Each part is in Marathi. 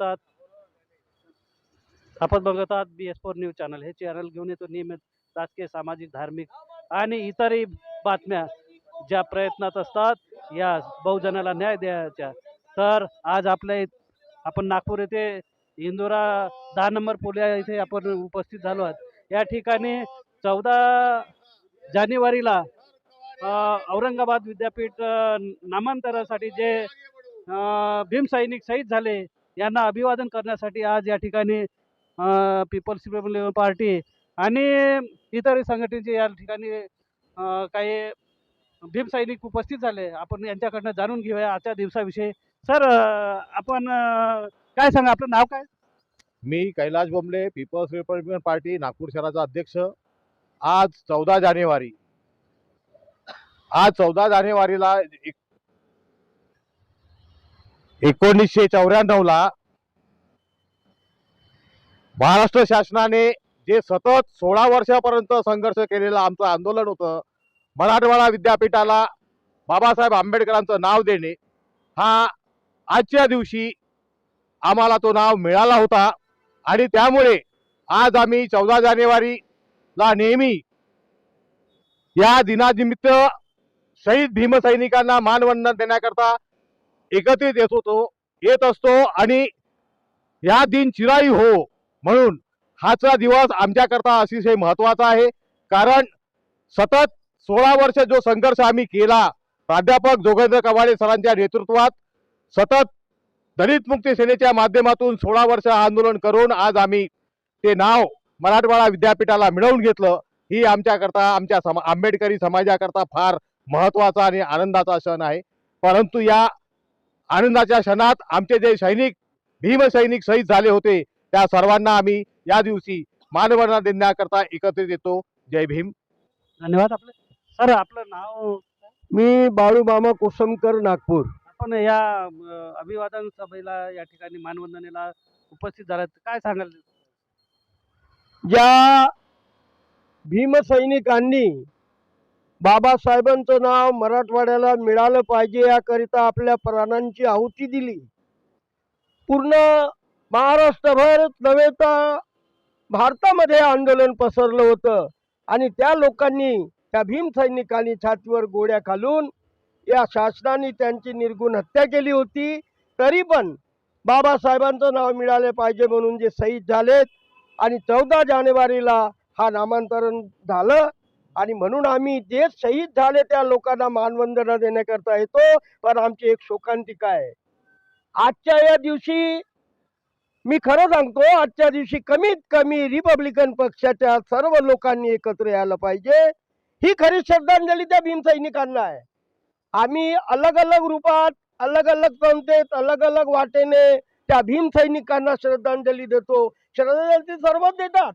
बघतात. आपण बघत आहात B S four news channel. हे चॅनल घेऊन येतो नियमित राजकीय सामाजिक धार्मिक आणि इतरही बातम्या ज्या प्रयत्नात असतात या बहुजनाला न्याय द्यायच्या. तर आज आपल्या आपण नागपूर येथे इंदोरा दहा नंबर पुल्या इथे आपण उपस्थित झालो आहोत. या ठिकाणी चौदा जानेवारीला औरंगाबाद विद्यापीठ नामांतरासाठी जे भीमसैनिक शहीद झाले यांना अभिवादन करण्यासाठी आज या ठिकाणी पीपल्स रिपब्लिकन पार्टी आणि इतर संघटनेचे या ठिकाणी काही भीमसैनिक उपस्थित झाले. आपण यांच्याकडनं जाणून घेऊया आजच्या दिवसाविषयी. सर आपण काय सांगा? आपलं नाव काय? मी Kailas Bomble Peoples Republican Party Nagpur शहराचा अध्यक्ष. आज चौदा जानेवारी. आज चौदा जानेवारीला एक- एकोणीसशे चौऱ्याण्णवला महाराष्ट्र शासनाने जे सतत सोळा वर्षापर्यंत संघर्ष केलेलं आमचं आंदोलन होतं मराठवाडा विद्यापीठाला बाबासाहेब आंबेडकरांचं नाव देणे हा आजच्या दिवशी आम्हाला तो नाव मिळाला होता. आणि त्यामुळे आज आम्ही चौदा जानेवारीला नेहमी या दिनानिमित्त शहीद भीमसैनिकांना मानवंदन देण्याकरता एकत्रित येत होतो येत असतो. आणि ह्या दिन चिराई हो म्हणून हाचा दिवस आमच्याकरता अतिशय महत्त्वाचा आहे. कारण सतत सोळा वर्ष जो संघर्ष आम्ही केला प्राध्यापक जोगेंद्र कवाडे सरांच्या नेतृत्वात सतत दलित मुक्ती सेनेच्या माध्यमातून सोळा वर्ष आंदोलन करून आज आम्ही ते नाव मराठवाडा विद्यापीठाला मिळवून घेतलं ही आमच्याकरता आमच्या समा आंबेडकरी समाजाकरता फार महत्त्वाचा आणि आनंदाचा क्षण आहे. परंतु या आनंदाच्या क्षणात आमचे जे सैनिक भीमसैनिक शहीद झाले होते त्या सर्वांना आम्ही या दिवशी मानवंदना देण्याकरता एकत्रित येतो जय भीम. धन्यवाद आपलं. सर आपलं नाव? मी बाळू मामा कोसमकर नागपूर. आपण या अभिवादन सभेला या ठिकाणी मानवंदनेला उपस्थित झालात. काय सांगाल? ज्या भीमसैनिकांनी बाबासाहेबांचं नाव मराठवाड्याला मिळालं पाहिजे याकरिता आपल्या प्राणांची आहुती दिली. पूर्ण महाराष्ट्रभर नव्हे तर भारतामध्ये आंदोलन पसरलं होतं. आणि त्या लोकांनी त्या भीमसैनिकांनी छातीवर गोळ्या घालून या शासनाने त्यांची निर्गुण हत्या केली होती. तरी पण बाबासाहेबांचं नाव मिळाले पाहिजे म्हणून जे शहीद झालेत आणि चौदा जानेवारीला हा नामांतरण झालं. आणि म्हणून आम्ही जे शहीद झाले त्या लोकांना मानवंदना देण्याकरता येतो. पण आमची एक शोकांतिका आहे. आजच्या या दिवशी मी खरं सांगतो आजच्या दिवशी कमीत कमी रिपब्लिकन पक्षाच्या सर्व लोकांनी एकत्र यायला पाहिजे. ही खरी श्रद्धांजली त्या भीमसैनिकांना आहे. आम्ही अलग अलग रूपात अलग अलग संस्थेत अलग अलग वाटेने त्या भीमसैनिकांना श्रद्धांजली देतो. श्रद्धांजली सर्वच देतात.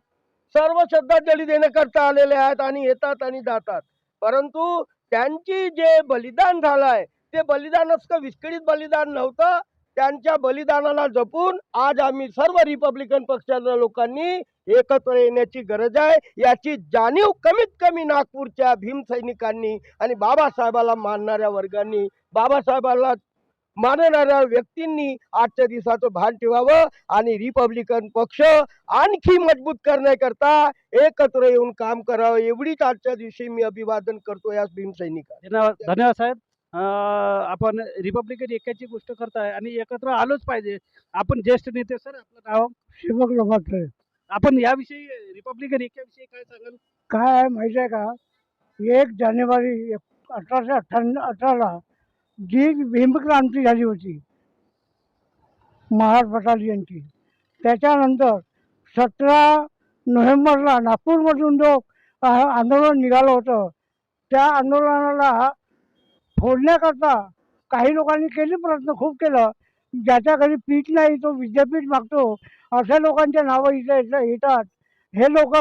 सर्व श्रद्धांजली देण्याकरता आलेले आहेत आणि येतात आणि जातात. परंतु त्यांची जे बलिदान झालंय ते बलिदान असं विस्कळीत बलिदान नव्हतं. त्यांच्या बलिदानाला जपून आज आम्ही सर्व रिपब्लिकन पक्षाच्या लोकांनी एकत्र येण्याची गरज आहे. याची जाणीव कमीत कमी नागपूरच्या भीमसैनिकांनी आणि बाबासाहेबाला मानणाऱ्या वर्गांनी बाबासाहेबाला मानणाऱ्या व्यक्तींनी आजच्या दिवसाचं भान ठेवावं आणि रिपब्लिकन पक्ष आणखी मजबूत करण्याकरता एकत्र येऊन काम करावं. एवढीच आजच्या दिवशी मी अभिवादन करतो या भीमसैनिकांना धन्यवाद साहेब. आपण रिपब्लिकन एकाची गोष्ट करताय आणि एकत्र आलोच पाहिजे. आपण ज्येष्ठ नेते सर आपलं नाव? शिवक लोकांचं आपण याविषयी रिपब्लिकन एकाविषयी काय सांगाल? काय आहे माहिती आहे का? एक जानेवारी अठराशे अठ्ठ्याण्णव अठराला जी भीमक्रांती झाली होती. महार बटालियनची त्याच्यानंतर सतरा नोव्हेंबरला नागपूरमधून जो आंदोलन निघालं होतं त्या आंदोलनाला फोडण्याकरता काही लोकांनी केले प्रयत्न खूप केलं. ज्याच्या घरी पीठ नाही तो विद्यापीठ मागतो. अशा लोकांच्या नावं इथं इथं येतात. हे लोक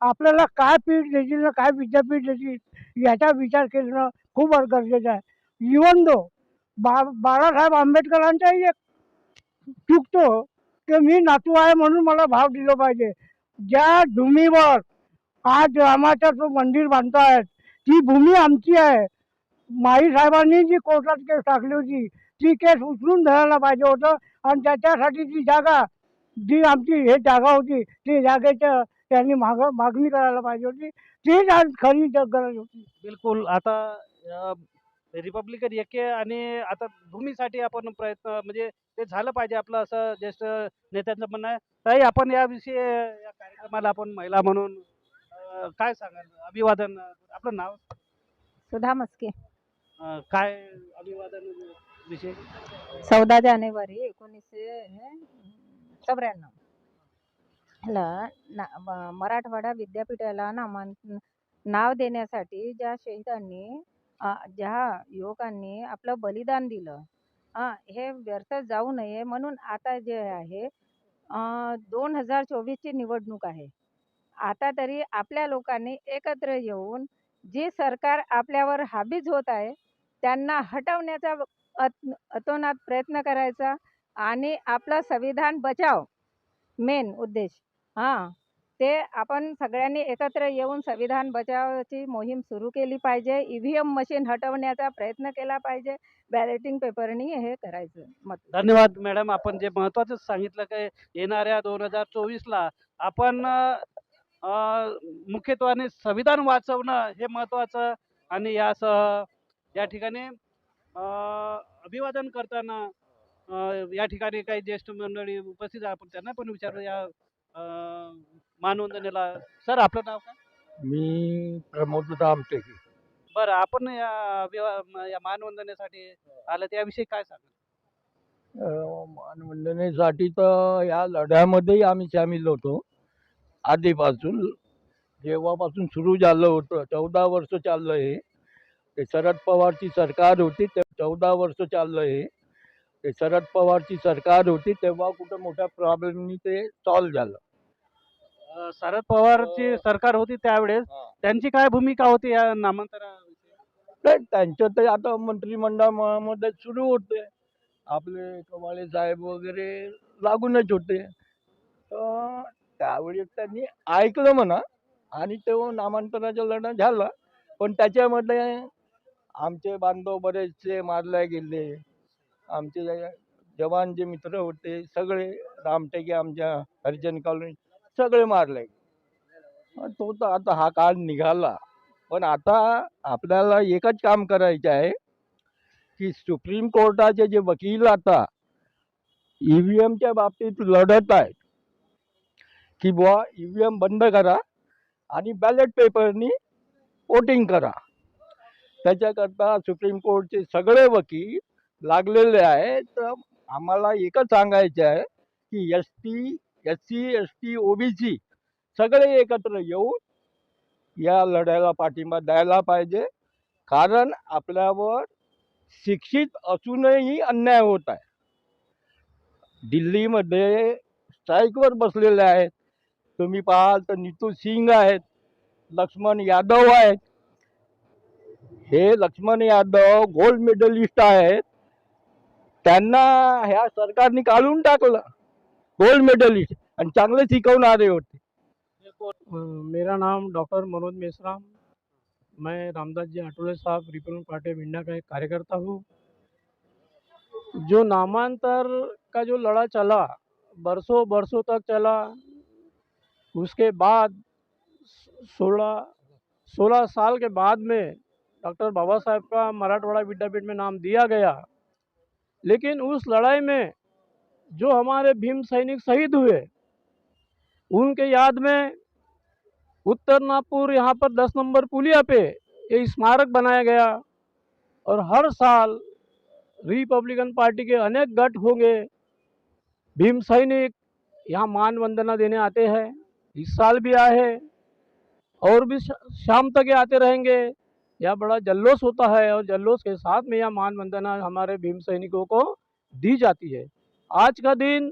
आपल्याला काय पीठ देतील ना काय विद्यापीठ देतील याचा विचार करणं खूप गरजेचं आहे. इवन दो बा बाळासाहेब आंबेडकरांचाही एक चुकतो की मी नातू आहे म्हणून मला भाव दिलो पाहिजे. ज्या भूमीवर आज रामाचं जो मंदिर बांधतायत ती भूमी आमची आहे. माई साहेबांनी जी कोर्टात केस टाकली होती ती केस उचलून धरायला पाहिजे होतं आणि त्याच्यासाठी ती जागा जी आमची हे जागा होती ती जागेच्या त्यांनी माग मागणी करायला पाहिजे होती. तीच आज खरी ज- गरज होती. बिलकुल. आता रिपब्लिकन एके आणि आता भूमीसाठी आपण प्रयत्न म्हणजे ते झालं पाहिजे आपलं असं ज्येष्ठ नेत्यांचं म्हणणं आहे. ताई आपण याविषयी या कार्यक्रमाला आपण महिला म्हणून काय सांगाल? अभिवादन आपलं नाव? सुधा मस्के. अ, काय अभिवादन विषय? चौदा जानेवारी एकोणीसशे चौऱ्याण्णव. ला ना म- मराठवाडा विद्यापीठाला नामान नाव देण्यासाठी ज्या शहीदांनी अ, ज्या युवकांनी आपलं बलिदान दिलं अ, हे व्यर्थ जाऊ नये म्हणून आता जे आहे दोन हजार चोवीसची निवडणूक आहे. आता तरी आपल्या लोकांनी एकत्र येऊन जे सरकार आपल्यावर हाबीज होत आहे त्यांना हटवण्याचा अत अतोनात प्रयत्न करायचा आणि आपलं संविधान बचाव. मेन उद्देश. हां. ते आपण सगळ्यांनी एकत्र येऊन संविधान बचावाची मोहीम सुरू केली पाहिजे. ई व्ही एम मशीन हटवण्याचा प्रयत्न केला पाहिजे. बॅलेटिंग पेपरनी हे करायचं मत. धन्यवाद मॅडम. आपण जे महत्वाचं सांगितलं की येणाऱ्या दोन हजार चोवीसला आपण मुख्यत्वाने संविधान वाचवणं हे महत्वाचं आणि यासह या ठिकाणी अभिवादन करताना या ठिकाणी काही ज्येष्ठ मंडळी उपस्थित आहे आपण त्यांना पण विचारू या मानवंदनेला. सर आपलं नाव काय? मी प्रमोद रामटेके बरं आपण या अभिवा या मानवंदनेसाठी आलं त्याविषयी काय सांगाल? मानवंदनेसाठी तर या लढ्यामध्येही आम्ही सामील होतो. आधीपासून जेव्हापासून सुरू झालं होतं चौदा वर्ष चाललं हे. ते शरद पवारची सरकार होती ते चौदा वर्ष चाललं हे. ते शरद पवारची सरकार होती तेव्हा कुठं मोठ्या प्रॉब्लेमनी ते सॉल्व झालं. अ, शरद पवारची सरकार होती त्यावेळेस. त्यांची काय भूमिका होती या नामांतरा नाही त्यांचं ते आता मंत्रिमंडळामध्ये सुरू होते. आपले कवाळे साहेब वगैरे लागूनच होते. तर त्यावेळी त्यांनी ऐकलं म्हणा. आणि तेव्हा नामांतराचा लढा झाला. पण त्याच्यामध्ये आमचे बांधव बरेचसे मारले गेले. आमचे जवान जे मित्र होते सगळे रामटेके आमच्या हरिजन कॉलनी सगळे मारले. तो तर आता हा काळ निघाला. पण आता आपल्याला एकच काम करायचं आहे की सुप्रीम कोर्टाचे जे वकील आता ई व्ही एमच्या बाबतीत लढत आहेत. की बुवा ई व्ही एम बंद करा आणि बॅलेट पेपरनी वोटिंग करा. त्याच्याकरता सुप्रीम कोर्टचे सगळे वकील लागलेले आहेत. तर आम्हाला एकच सांगायचं आहे की S T S C S T O B C सगळे एकत्र येऊन या लढ्याला पाठिंबा द्यायला पाहिजे. कारण आपल्यावर शिक्षित असूनही अन्याय होत आहे. दिल्लीमध्ये स्ट्राईकवर बसलेले आहेत. तुम्ही पाहाल तर नीतू सिंग आहेत लक्ष्मण यादव आहेत. हे लक्ष्मण यादव गोल्ड मेडलिस्ट आहेत. त्यांना ह्या सरकारने गोल्ड मेडलिस्ट आणि चांगले शिकवणारे होते. मेरा नाम डॉक्टर मनोज मेश्राम. मैं रामदास जी आठवले साहब रिपब्लिकन पार्टी ऑफ़ इंडिया का एक कार्यकर्ता हूँ. जो नामांतर का जो लड़ा चला, बरसों बरसों तक चला, उसके बाद सोलह सोलह साल के बाद में डॉक्टर बाबा साहेब का मराठवाड़ा विद्यापीठ में नाम दिया गया। लेकिन उस लड़ाई में जो हमारे भीम सैनिक शहीद हुए, उनके याद में उत्तर नागपुर यहाँ पर दस नंबर पुलिया पे ये स्मारक बनाया गया और हर साल रिपब्लिकन पार्टी के अनेक गट होंगे। भीम सैनिक यहाँ मान वंदना देने आते हैं। इस साल भी आए हैं और भी शाम तक आते रहेंगे। यहाँ बड़ा जल्लोस होता है और जल्लोस के साथ में यह मान वंदना हमारे भीम सैनिकों को दी जाती है। आज का दिन,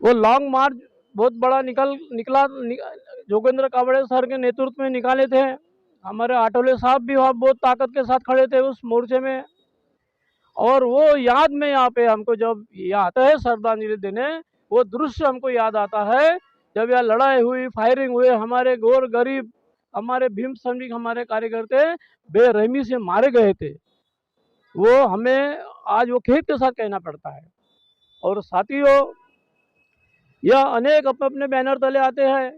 वो लॉन्ग मार्च बहुत बड़ा निकल, निकला जोगेंद्र कावड़े सर के नेतृत्व में निकाले थे। हमारे आठवले साहब भी वहाँ बहुत ताकत के साथ खड़े थे उस मोर्चे में। और वो याद में यहाँ पे हमको जब ये आता है श्रद्धांजलि देने, वो दृश्य हमको याद आता है। जब यह लड़ाई हुई फायरिंग हुए, हमारे गौर गरीब हमारे भीम सैनिक हमारे कार्यकर्ते बेरहमी से मारे गए थे। वो हमें आज वो खेत के साथ कहना पड़ता है। और साथियों, यह अनेक अपने अपने बैनर तले आते हैं।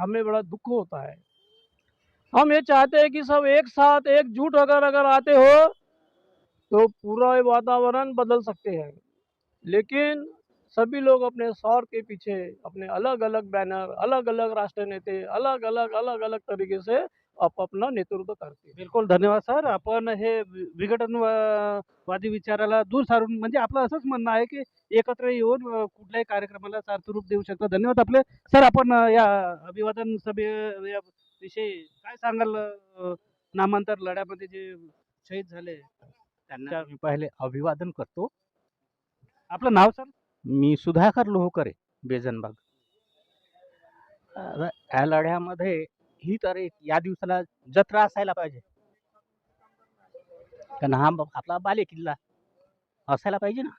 हमें बड़ा दुख होता है। हम ये चाहते हैं कि सब एक साथ एकजुट अगर अगर आते हो तो पूरा वातावरण बदल सकते हैं। लेकिन सभी लोग अपने स्वार्थ के पीछे अपने अलग अलग बैनर अलग अलग राष्ट्र नेते अलग अलग अलग अलग तरीके से आप अपना नेतृत्व करते हैं। बिलकुल धन्यवाद सर। आपण हे विघटनवादी विचाराला दूर सारून म्हणजे आपलं असंच म्हणणं आहे की एकत्र येऊन कुठल्याही कार्यक्रमाला सार्थरूप देऊ शकतो. धन्यवाद आपले. सर आपण या अभिवादन सभे या विषयी काय सांगाल नामांतर लढ्यामध्ये जे शहीद झाले? त्यांना मी पहिले अभिवादन करतो. आपलं नाव सर? मी सुधाकर लोहकरे बेजनबाग या लढ्यामध्ये ही तर एक या दिवसाला जत्रा असायला पाहिजे. कारण हा आपला बालेकिल्ला असायला पाहिजे ना.